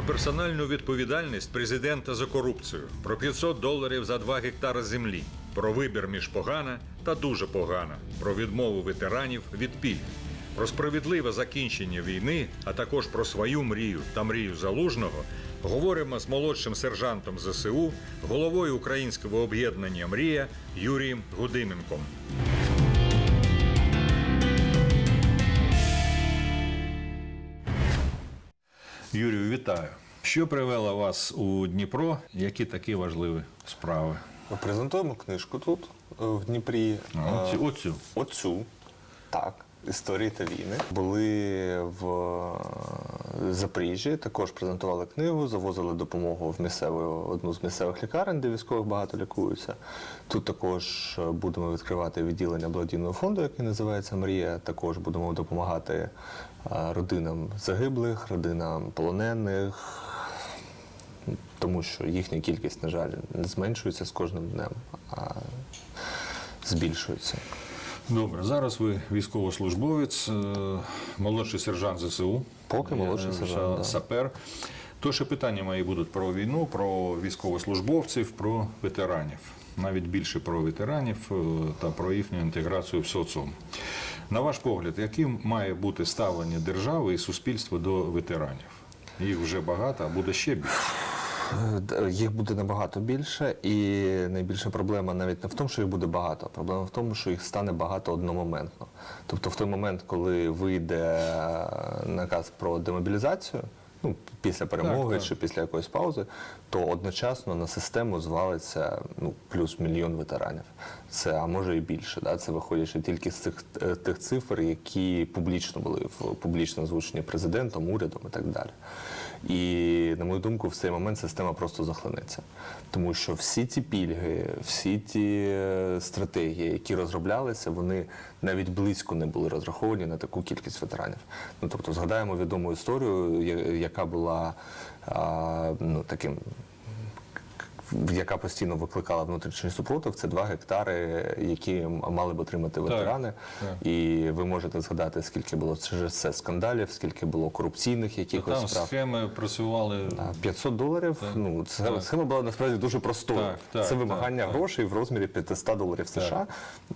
про персональну відповідальність президента за корупцію, про 500 доларів за 2 гектари землі, про вибір між погана та дуже погана, про відмову ветеранів від пільг, про справедливе закінчення війни, а також про свою мрію та мрію залужного. Говоримо з молодшим сержантом ЗСУ, головою українського об'єднання Мрія Юрієм Гудименком. Юрію, вітаю. Що привело вас у Дніпро? Які такі важливі справи? Ми презентуємо книжку тут, е, в Дніпрі. А, Е, оцю- оцю. Оцю. Так. Історії та війни. Були в Запоріжжі, також презентували книгу, завозили допомогу в місцеву одну з місцевих лікарень, де військових багато лікуються. Тут також е, будемо відкривати відділення благодійного фонду, який називається Мрія. Також будемо допомагати е, родинам загиблих, родинам полонених, тому що їхня кількість, на жаль, не зменшується з кожним днем, а збільшується. Добре, зараз ви військовослужбовець, е, молодший сержант ЗСУ. Поки молодший сержант, да. Сапер. Тож і питання мої будуть про війну, про військовослужбовців, про ветеранів. Навіть більше про ветеранів е, та про їхню інтеграцію в соціум. На ваш погляд, яким має бути ставлення держави і суспільства до ветеранів? Їх вже багато, а буде ще більше. Е, Їх буде набагато більше, і найбільша проблема навіть не в тому, що їх буде багато, а проблема в тому, що їх стане багато одномоментно. Тобто, в той момент, коли вийде е, наказ про демобілізацію, ну після перемоги так. чи після якоїсь паузи, то одночасно на систему звалиться ну плюс мільйон ветеранів. Це а може і більше. Да? Це виходячи тільки з цих е, тих цифр, які публічно були в публічно озвучені президентом, урядом і так далі. І на мою думку, в цей момент система просто захлинеться. Тому що всі ці пільги, всі ті е, стратегії, які розроблялися, вони навіть близько не були розраховані на таку кількість ветеранів. Ну тобто, згадаємо відому історію, яка була ну, таким яка постійно викликала внутрішній супротив, це 2 гектари, які мали б отримати ветерани. так. І ви можете згадати, скільки було через це скандалів, скільки було корупційних якихось Там справ. схеми працювали. А 500 доларів. Ну це Так. схема була насправді дуже простою. Так, так, це вимагання так, так. грошей в розмірі 500 доларів США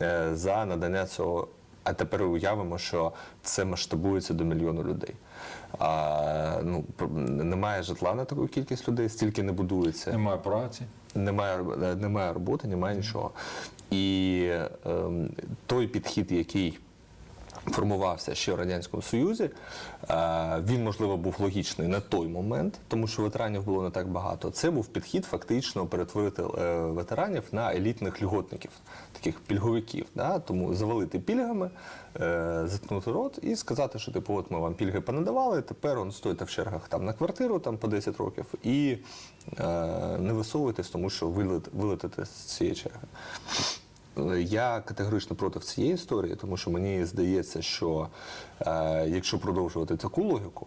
е, за надання цього. А тепер уявимо, що це масштабується до мільйону людей. А, ну, немає житла на таку кількість людей, стільки не будується. Немає праці. Немає, е, немає роботи, немає нічого. І е, той підхід, який формувався ще в Радянському Союзі, е, він, можливо, був логічний на той момент, тому що ветеранів було не так багато. Це був підхід фактично перетворити е, ветеранів на елітних льготників, таких пільговиків. Тому завалити пільгами, е, заткнути рот і сказати, що типу, от ми вам пільги понадавали, тепер он стоїте в чергах там на квартиру там по 10 років і не висовуйтесь, тому що вилетите з цієї черги. Я категорично проти цієї історії, тому що мені здається, що е, якщо продовжувати таку логіку,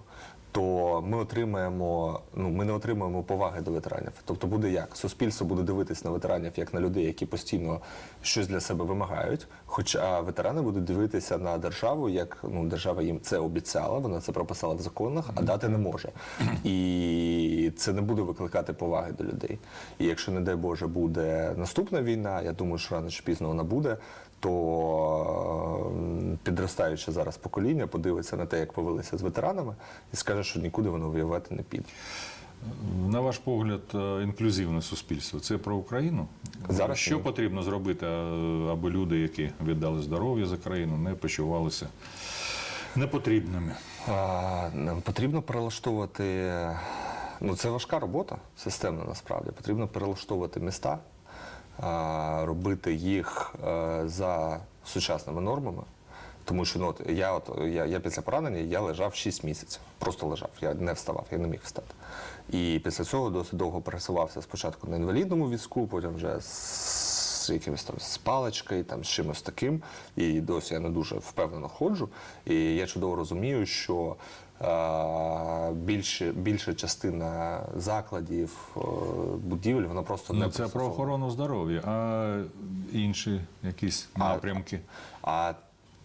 то ми отримаємо, ну ми не отримаємо поваги до ветеранів. Тобто буде як? Суспільство буде дивитись на ветеранів як на людей, які постійно щось для себе вимагають. Хоча ветерани будуть дивитися на державу, як ну держава їм це обіцяла, вона це прописала в законах, а дати не може. І це не буде викликати поваги до людей. І якщо, не дай Боже, буде наступна війна, я думаю, що рано чи пізно вона буде, то е, підростаюче зараз покоління подивиться на те, як повелися з ветеранами, і скаже, що нікуди воно воювати не піде. На ваш погляд, е, інклюзивне суспільство це про Україну? Зараз що ні. потрібно зробити, аби люди, які віддали здоров'я за країну, не почувалися непотрібними? А, потрібно перелаштовувати. Ну, це важка робота, системна насправді. Потрібно перелаштовувати міста, робити їх е, за сучасними нормами. Тому що ну, от, я, от, я, я після поранення я лежав 6 місяців. Просто лежав, я не вставав, я не міг встати. І після цього досить довго пересувався спочатку на інвалідному візку, потім вже з якимось там з паличкою, там з чимось таким. І досі я не дуже впевнено ходжу. І я чудово розумію, що більше, більша частина закладів, е, будівель, вона просто не Ну, це про охорону здоров'я, а інші якісь напрямки. А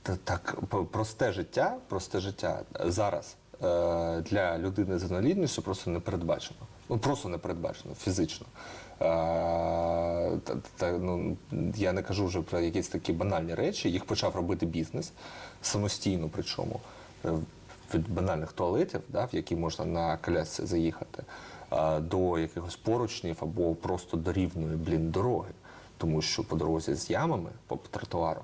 т- так просте життя, просте життя зараз. е, для людини з інвалідністю просто не передбачено. Ну просто не передбачено фізично. Е, та, та, ну, я не кажу вже про якісь такі банальні речі. Їх почав робити бізнес самостійно, причому від банальних туалетів, да, в які можна на колясці заїхати, до якихось поручнів або просто до рівної блін дороги. Тому що по дорозі з ямами по тротуару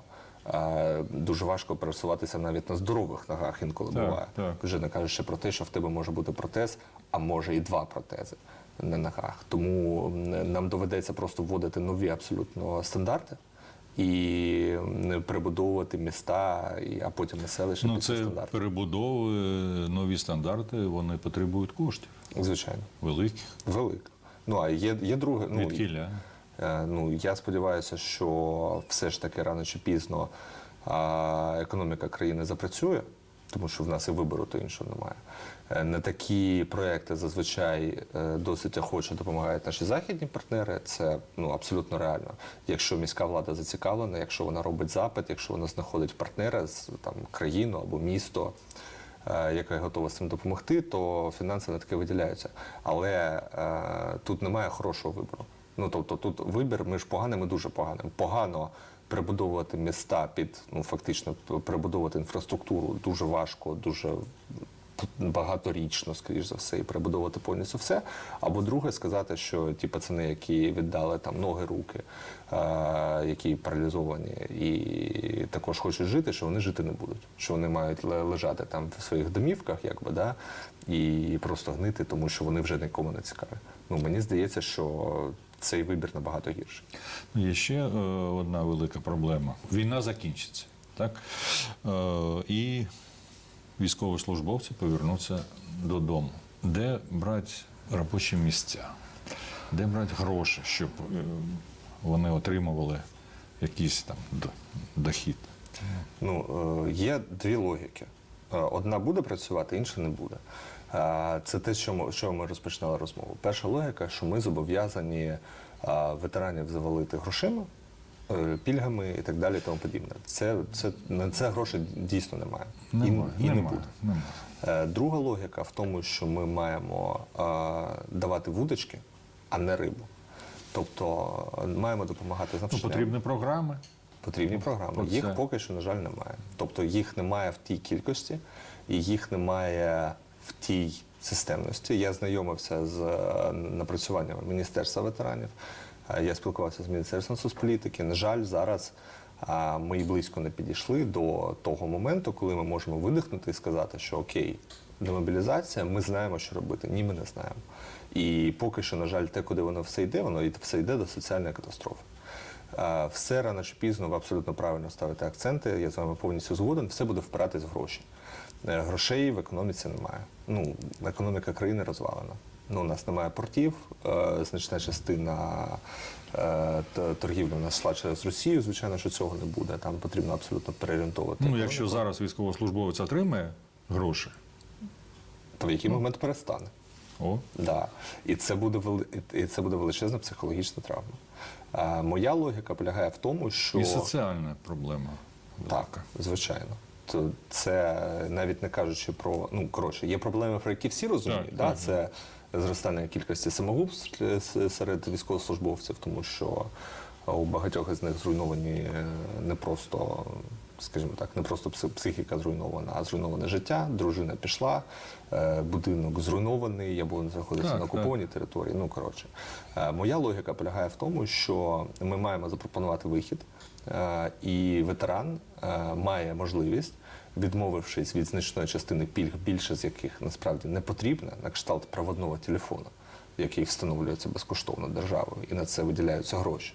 дуже важко пересуватися навіть на здорових ногах інколи Так, буває. так. Вже не кажучи про те, що в тебе може бути протез, а може і два протези на ногах. Тому нам доведеться просто вводити нові абсолютно стандарти і перебудовувати міста, а потім і селища Ну, під це стандарти. перебудови, нові стандарти, вони потребують коштів Звичайно, великих. Великих. Ну а є, є друге. Ну, Відкіля. Е, Ну, я сподіваюся, що все ж таки рано чи пізно економіка країни запрацює, тому що в нас і вибору то іншого немає. Е, На такі проекти зазвичай е, досить охоче допомагають наші західні партнери. Це ну абсолютно реально. Якщо міська влада зацікавлена, якщо вона робить запит, якщо вона знаходить партнера з там країну або місто. е, Яка готова з цим допомогти, то фінанси на таке виділяються. Але е, тут немає хорошого вибору. Ну тобто тут вибір між поганим і дуже поганим. Погано перебудовувати міста під ну фактично перебудовувати інфраструктуру дуже важко, дуже багаторічно, скоріш за все, і перебудовувати повністю все. Або друге, сказати, що ті пацани, які віддали там ноги, руки, е, які паралізовані і також хочуть жити, що вони жити не будуть, що вони мають ле- лежати там в своїх домівках, якби да, і просто гнити, тому що вони вже нікому не цікаві. Ну мені здається, що цей вибір набагато гірший. Ну, Є ще е, одна велика проблема. Війна закінчиться, так? Е, і військовослужбовці повернуться додому. Де брати робочі місця? Де брати гроші, щоб е, вони отримували якийсь там дохід? Ну, е, є дві логіки. Одна буде працювати, інша не буде. Це те, що ми, що ми розпочинали розмову. Перша логіка, що ми зобов'язані ветеранів завалити грошима, е, пільгами і так далі, і тому подібне. Це, це, на це грошей дійсно немає. Немає, і, не немає, буде. немає. Е, Друга логіка в тому, що ми маємо давати вудочки, а не рибу. Тобто маємо допомагати з Ну, потрібні програми. Потрібні програми. про Їх поки що, на жаль, немає. Тобто їх немає в тій кількості, і їх немає в тій системності. Я знайомився з е, напрацюваннями Міністерства ветеранів. е, Я спілкувався з Міністерством соцполітики. На жаль, зараз е, ми і близько не підійшли до того моменту, коли ми можемо видихнути і сказати, що окей, демобілізація, ми знаємо, що робити. Ні, ми не знаємо. І поки що, на жаль, те, куди воно все йде, воно і все йде до соціальної катастрофи. Все рано чи пізно ви абсолютно правильно ставите акценти. Я з вами повністю згоден. Все буде впиратись в гроші. Е, Грошей в економіці немає. Ну, економіка країни розвалена. Ну, у нас немає портів, е, значна частина е, торгівлі у нас йшла через Росію. Звичайно, що цього не буде. Там потрібно абсолютно переорієнтовувати. Ну, якщо зараз військовослужбовець отримає гроші, то в який момент перестане. о, Да. І це буде вели... і це буде величезна психологічна травма. Е, моя логіка полягає в тому, що і соціальна проблема. Так, звичайно. То це навіть не кажучи про ну коротше, є проблеми, про які всі розуміють. Да? Це зростання кількості самогубств серед військовослужбовців, тому що у багатьох із них зруйновані е, не просто, скажімо так, не просто пси- психіка зруйнована, а зруйноване життя. Дружина пішла, е, будинок зруйнований або він знаходиться Так, на окупованій території. Ну коротше, Е, моя логіка полягає в тому, що ми маємо запропонувати вихід. Е, І ветеран е, має можливість, відмовившись від значної частини пільг, більше з яких насправді не потрібна, на кшталт проводного телефону, який встановлюється безкоштовно державою, і на це виділяються гроші.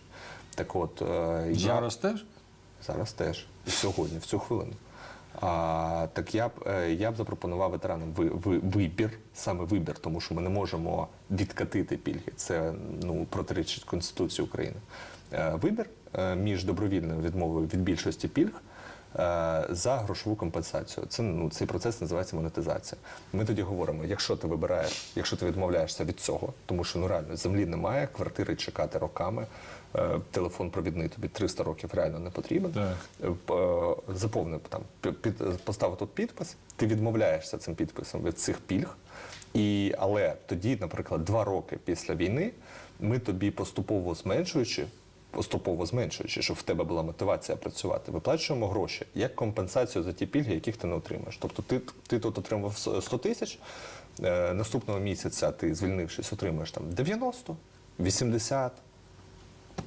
Так от е, я- Зараз теж? Зараз теж і сьогодні, в цю хвилину. А, так я б я б запропонував ветеранам ви, ви, вибір, саме вибір, тому що ми не можемо відкатити пільги. Це ну протирічить Конституції України. Вибір між добровільною відмовою від більшості пільг е, за грошову компенсацію. Це ну цей процес називається монетизація. Ми тоді говоримо: якщо ти вибираєш, якщо ти відмовляєшся від цього, тому що ну реально землі немає, квартири чекати роками. е, Телефон провідний тобі 300 років реально не потрібен. Е, е, заповнив там під, поставив тут підпис, ти відмовляєшся цим підписом від цих пільг. І, але тоді, наприклад, два роки після війни ми тобі поступово зменшуючи, поступово зменшуючи, щоб в тебе була мотивація працювати, виплачуємо гроші як компенсацію за ті пільги, яких ти не отримаєш. Тобто ти, ти тут отримав 100 тисяч, е, наступного місяця ти, звільнившись, отримаєш там 90, 80,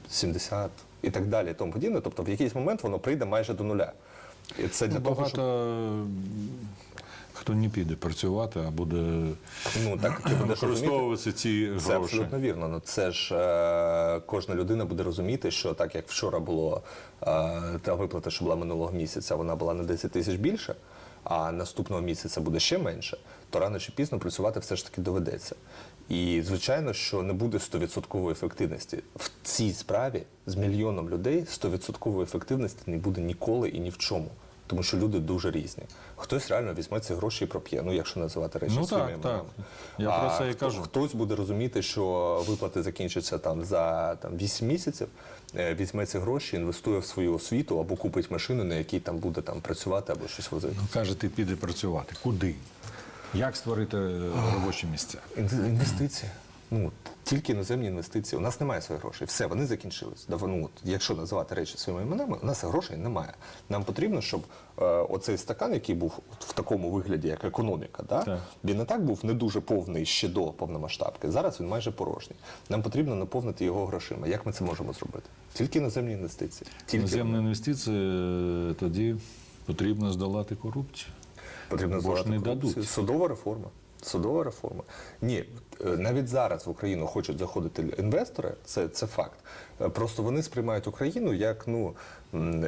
70 і так далі, і тому подібне. Тобто в якийсь момент воно прийде майже до нуля. І це для того, Багато щоб хто не піде працювати, а буде ну так ти будеш розуміти. використовувати ці Це абсолютно вірно. Ну це ж е, кожна людина буде розуміти, що так як вчора було е, та виплата, що була минулого місяця, вона була на 10 тисяч більше, а наступного місяця буде ще менше, то рано чи пізно працювати все ж таки доведеться. І звичайно, що не буде 100% ефективності в цій справі з мільйоном людей 100% ефективності не буде ніколи і ні в чому. Тому що люди дуже різні. Хтось реально візьме ці гроші і проп'є, ну якщо називати речі Ну, своїми так, так. Я про це і хто- кажу. Хтось буде розуміти, що виплати закінчаться там за там 8 місяців, е, візьме ці гроші, інвестує в свою освіту або купить машину, на якій там буде там працювати або щось возити. Ну, кажете, піде працювати. Куди? Як створити е, робочі місця? Інвестиції. Ну тільки іноземні інвестиції. У нас немає своїх грошей. Все, вони закінчились. Да, ну, от, якщо називати речі своїми іменами, у нас грошей немає. Нам потрібно, щоб е, оцей стакан, який був в такому вигляді, як економіка, да, Так. він і так був не дуже повний ще до повномасштабки. Зараз він майже порожній. Нам потрібно наповнити його грошима. Як ми це можемо зробити? Тільки іноземні інвестиції. Тільки Іноземні інвестиції е, тоді потрібно здолати корупцію. Потрібно Бо здолати не корупцію. дадуть. Судова реформа. Судова реформа. Ні, е, навіть зараз в Україну хочуть заходити інвестори, це, це факт. Е, Просто вони сприймають Україну як ну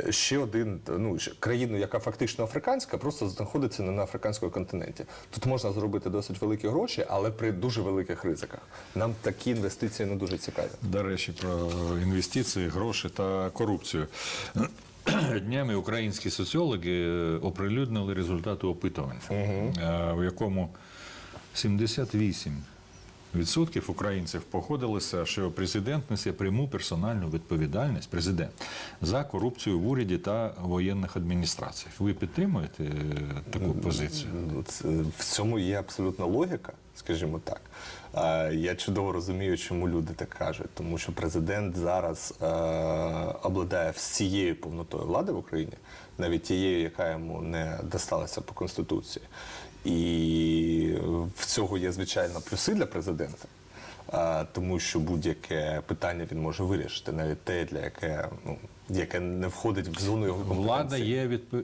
ще один ну країну, яка фактично африканська, просто знаходиться не на африканському континенті. Тут можна зробити досить великі гроші, але при дуже великих ризиках. Нам такі інвестиції не дуже цікаві. До речі, про інвестиції, гроші та корупцію. Днями українські соціологи е, оприлюднили результати опитування, е, в якому 78% українців погодилися, що президент несе пряму персональну відповідальність президент за корупцію в уряді та воєнних адміністраціях. Ви підтримуєте е, таку позицію? Ну, В цьому є абсолютна логіка, скажімо так. Е, Я чудово розумію, чому люди так кажуть, тому що президент зараз е, обладає всією повнотою влади в Україні, навіть тією, яка йому не досталася по конституції. І в цього є звичайно плюси для президента. Тому що будь-яке питання він може вирішити, навіть те, для яке ну яке не входить в зону його компетенції. Влада є відпо- е,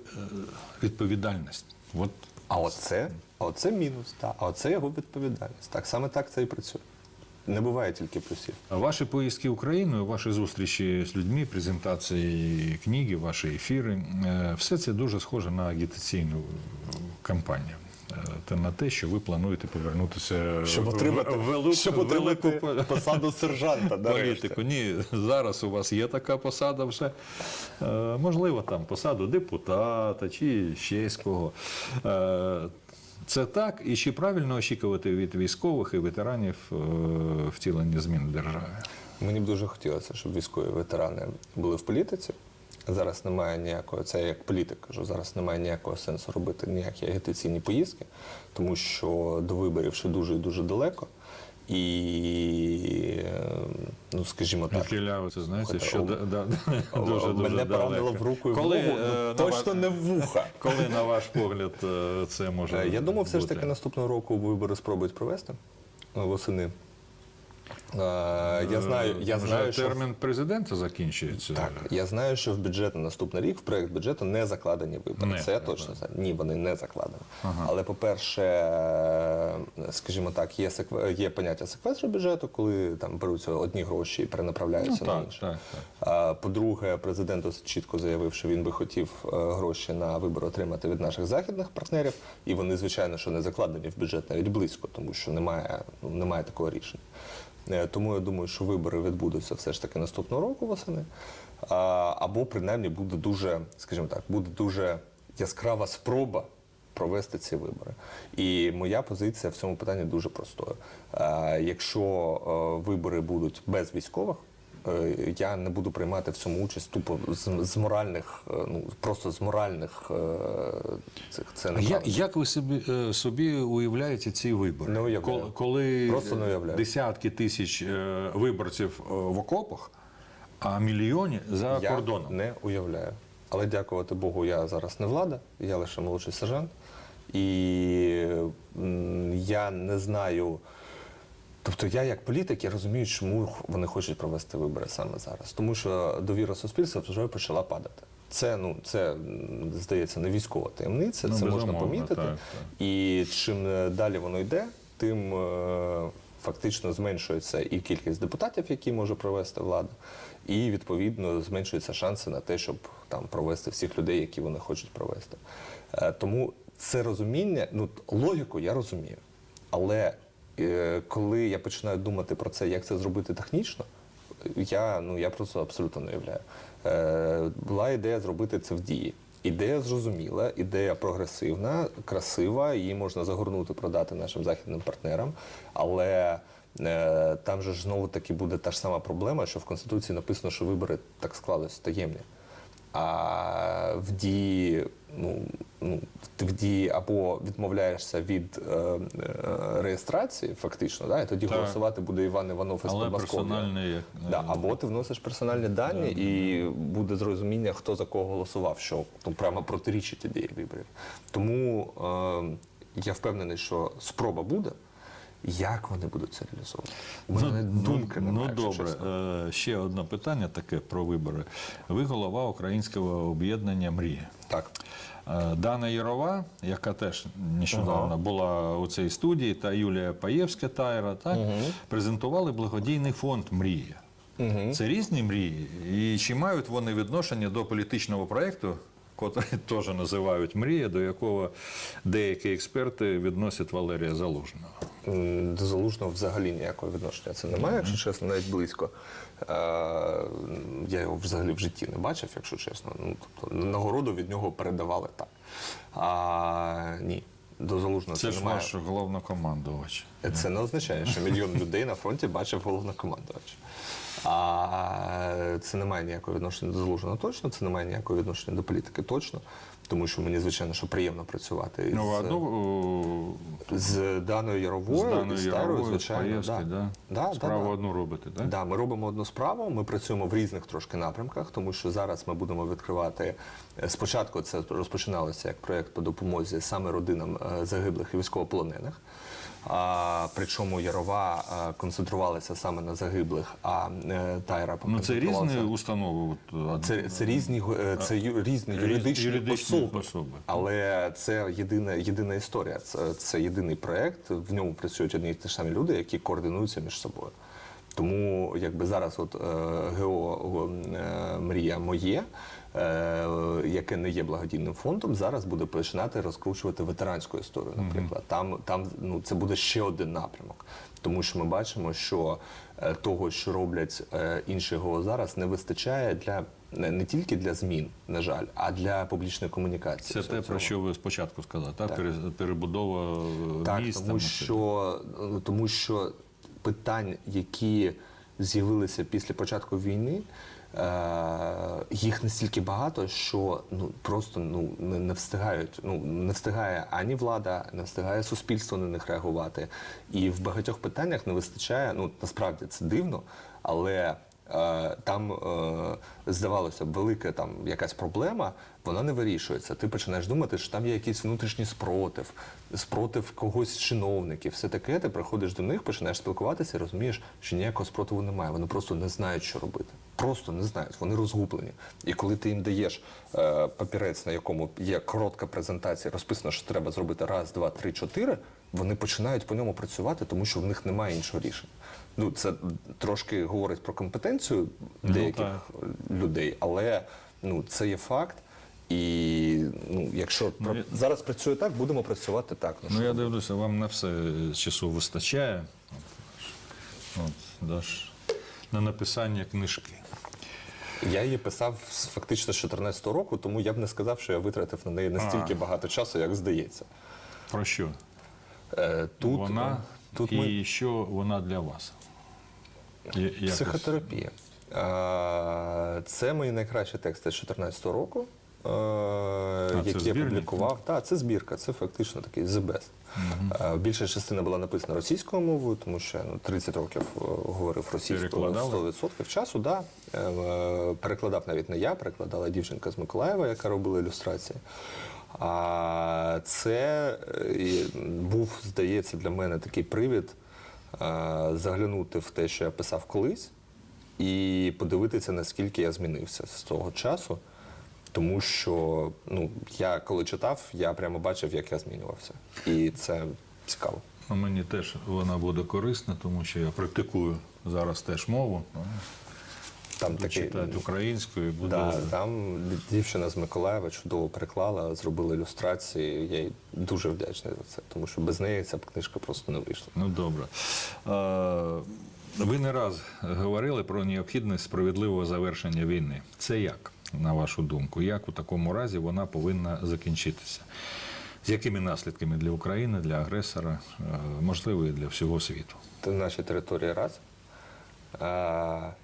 відповідальність. От А оце, а оце мінус, та, а оце його відповідальність. Так, саме так це і працює. Не буває тільки плюсів. А Ваші поїздки Україною, ваші зустрічі з людьми, презентації книги, ваші ефіри, е, все це дуже схоже на агітаційну кампанію. Е, Та на те, що ви плануєте повернутися Щоб отримати, в велику, щоб отримати велику по- посаду сержанта. політику. Ні, зараз у вас є така посада вже. Е, можливо, там посаду депутата чи ще з кого. Це так, і чи правильно очікувати від військових і ветеранів е, втілення змін в державі? Мені б дуже хотілося, щоб військові ветерани були в політиці. Зараз немає ніякого, це я як політик кажу, зараз немає ніякого сенсу робити ніякі агітаційні поїздки, тому що до виборів ще дуже і дуже далеко. І, е, ну, скажімо так, Відхиляю, це знаєте, що да, да, дуже, дуже мене поранило в руку і в ногу, е, ну, точно не в вуха. Коли, на ваш погляд, е, це може Я думаю, все ж таки наступного року вибори спробують провести восени. Е, Я знаю, я Вже знаю, що термін президента закінчується. так, я знаю, що в бюджет на наступний рік, в проект бюджету не закладені вибори. Не Це я точно знаю. Ні, вони не закладені. Але, по-перше, е, скажімо так, є секве- є поняття секвестру бюджету, коли там беруться одні гроші і перенаправляються Ну, на інші. так, так. По-друге, президент досить чітко заявив, що він би хотів е, гроші на вибори отримати від наших західних партнерів, і вони, звичайно, що не закладені в бюджет навіть близько, тому що немає, ну, немає такого рішення. Е, Тому я думаю, що вибори відбудуться все ж таки наступного року восени. або принаймні буде дуже, скажімо так, буде дуже яскрава спроба провести ці вибори. І моя позиція в цьому питанні дуже простою. Е, Якщо е, вибори будуть без військових, я не буду приймати в цьому участь тупо з, з моральних, е, ну просто з моральних е, цих це не я, як ви собі, е, собі уявляєте ці вибори? Не уявляю. Коли, коли Просто не уявляю. десятки тисяч е, виборців е, в окопах, а мільйони за я кордоном. не уявляю. Але дякувати Богу, я зараз не влада, я лише молодший сержант. І я не знаю. Тобто я як політик я розумію, чому вони хочуть провести вибори саме зараз. Тому що довіра суспільства вже почала падати. Це ну це здається не військова таємниця, Ну, це можна помітити. так, І чим е, далі воно йде, тим е, фактично зменшується і кількість депутатів, які може провести влада, і відповідно зменшуються шанси на те, щоб там провести всіх людей, які вони хочуть провести. Е, Тому це розуміння, ну логіку я розумію. Але коли я починаю думати про це, як це зробити технічно, я, ну, я просто абсолютно не уявляю. Е, була ідея зробити це в дії. Ідея зрозуміла, ідея прогресивна, красива, її можна загорнути, продати нашим західним партнерам. Але е, там же ж знову таки буде та ж сама проблема, що в Конституції написано, що вибори так склались таємні. А в дії, ну, ну, ти в дії або відмовляєшся від е, е, реєстрації, фактично, да, і тоді Так. голосувати буде Іван Іванов із Але як е, Да, або ти вносиш персональні дані і буде зрозуміння, хто за кого голосував, що ну, прямо протирічить ідеї виборів. Тому е, я впевнений, що спроба буде. Як вони будуть це реалізовувати? У мене навіть думки ну, немає. ну добре, чесно. Е, ще одне питання таке про вибори. Ви голова українського об'єднання Мрія. Так. Е, Дана Ярова, яка теж нещодавно була у цій студії, та Юлія Паєвська Тайра, так, презентували благодійний фонд Мрія. Це різні мрії. І чи мають вони відношення до політичного проєкту, котрий теж називають Мрія, до якого деякі експерти відносять Валерія Залужного? До залужного взагалі ніякого відношення це немає, якщо чесно, навіть близько. Е, я його взагалі в житті не бачив, якщо чесно. Ну, тобто, нагороду від нього передавали так. А, ні, до залужного це, Це ж ваш головнокомандувач. Це не означає, що мільйон людей на фронті бачив головнокомандувача. А це не має ніякого відношення до залужного точно, це не має ніякого відношення до політики точно. Тому що мені, звичайно, що приємно працювати Ну, з, ну, з Даною Яровою, з Даною старою, Яровою, звичайно. Паєвською, да? Да, да, Справу да. одну робити. Да? Да, ми робимо одну справу. Ми працюємо в різних трошки напрямках, тому що зараз ми будемо відкривати. е, Спочатку це розпочиналося як проєкт по допомозі саме родинам е, загиблих і військовополонених. А, причому Ярова е, концентрувалася саме на загиблих, а е, Тайра Ну, це різні установи. От, це, це різні е, це різні юридичні, юридичні особи. особи. Але це єдина, єдина історія. Це, це єдиний проєкт. В ньому працюють одні і ті самі люди, які координуються між собою. Тому якби зараз от ГО Мрія моє, яке не є благодійним фондом, зараз буде починати розкручувати ветеранську історію. Наприклад, там, там ну це буде ще один напрямок, тому що ми бачимо, що е, того, що роблять е, інші ГО зараз, не вистачає для не, тільки для змін, на жаль, а для публічної комунікації. Це те, про що ви спочатку сказали, так? Пере- Перебудова е, Так, міста. тому що, тому що питань, які з'явилися після початку війни, е, їх настільки багато, що ну просто ну не, не встигають. Ну не встигає ані влада, не встигає суспільство на них реагувати. І в багатьох питаннях не вистачає. Ну насправді це дивно, але. е, Там е, здавалося б, велика там якась проблема, вона не вирішується. Ти починаєш думати, що там є якийсь внутрішній спротив, спротив когось чиновників, все таке. Ти приходиш до них, починаєш спілкуватися, розумієш, що ніякого спротиву немає. Вони просто не знають, що робити. Просто не знають, вони розгублені. І коли ти їм даєш е, папірець, на якому є коротка презентація, розписано, що треба зробити раз, два, три, чотири, вони починають по ньому працювати, тому що в них немає іншого рішення. Ну це трошки говорить про компетенцію Ну, деяких так. людей, але ну це є факт. І ну, якщо Ну, зараз працює так, будемо працювати так. Ну, я дивлюся, вам на все часу вистачає. От, даш, на написання книжки. Я її писав фактично з 14 року, тому я б не сказав, що я витратив на неї настільки А. багато часу, як здається. Про що? Е, Тут, вона е, тут і ми що вона для вас? Я- якось- психотерапія. Е, Це мої найкращі тексти з 14 року, які я публікував. Так, це збірка, це фактично такий the best. Е, Більша частина була написана російською мовою, тому що ну, 30 років е, говорив російською Перекладали? 100% часу. Да. Е, е, Перекладав навіть не я, перекладала дівчинка з Миколаєва, яка робила ілюстрації. А це е, був, здається, для мене такий привід е, заглянути в те, що я писав колись, і подивитися, наскільки я змінився з того часу. Тому що ну, я коли читав, я прямо бачив, як я змінювався. І це цікаво. Ну, Мені теж вона буде корисна, тому що я практикую зараз теж мову. Там Буду такий, читати українською, буду да, там дівчина з Миколаєва чудово переклала, зробила ілюстрації. Я їй дуже вдячний за це, тому що без неї ця б книжка просто не вийшла. Ну добре. Е, Ви не раз говорили про необхідність справедливого завершення війни. Це як, на вашу думку? Як у такому разі вона повинна закінчитися? З якими наслідками для України, для агресора, е, можливо, і для всього світу? Наші території раз.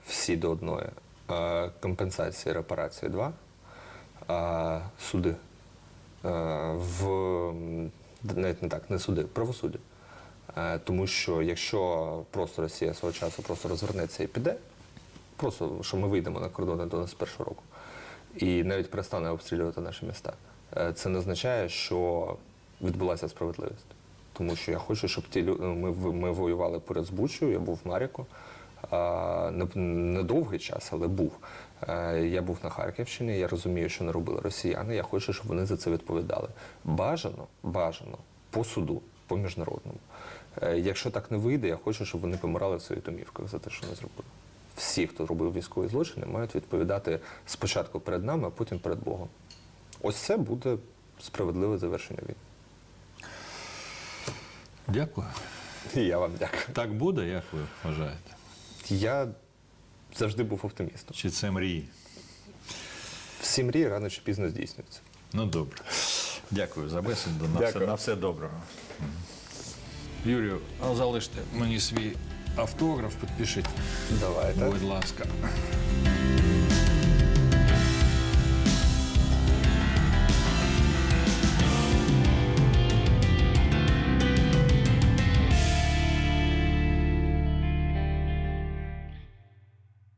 Всі до одної. А, компенсації, репарації два. Суди. В, навіть не так, не суди, правосуддя. Тому що якщо просто Росія свого часу просто розвернеться і піде, просто що ми вийдемо на кордони до 21 року, і навіть перестане обстрілювати наші міста, е, це не означає, що відбулася справедливість. Тому що я хочу, щоб ті люди ми, ми воювали поряд з Бучою, я був в Маріку. А, не, час, але був. Е, Я був на Харківщині, я розумію, що не робили росіяни. Я хочу, щоб вони за це відповідали. Бажано, бажано по суду, по міжнародному. Е, Якщо так не вийде, я хочу, щоб вони помирали в своїх домівках за те, що не зробили. Всі, хто робив військові злочини, мають відповідати спочатку перед нами, а потім перед Богом. Ось це буде справедливе завершення війни. Дякую. І я вам дякую. Так буде, як ви вважаєте? Я завжди був оптимістом. Чи це мрії? Всі мрії рано чи пізно здійснюються. Ну добре. Дякую за бесіду. На, все, на все доброго. Юрію, залиште мені свій автограф, підпишіть, Давайте. будь ласка.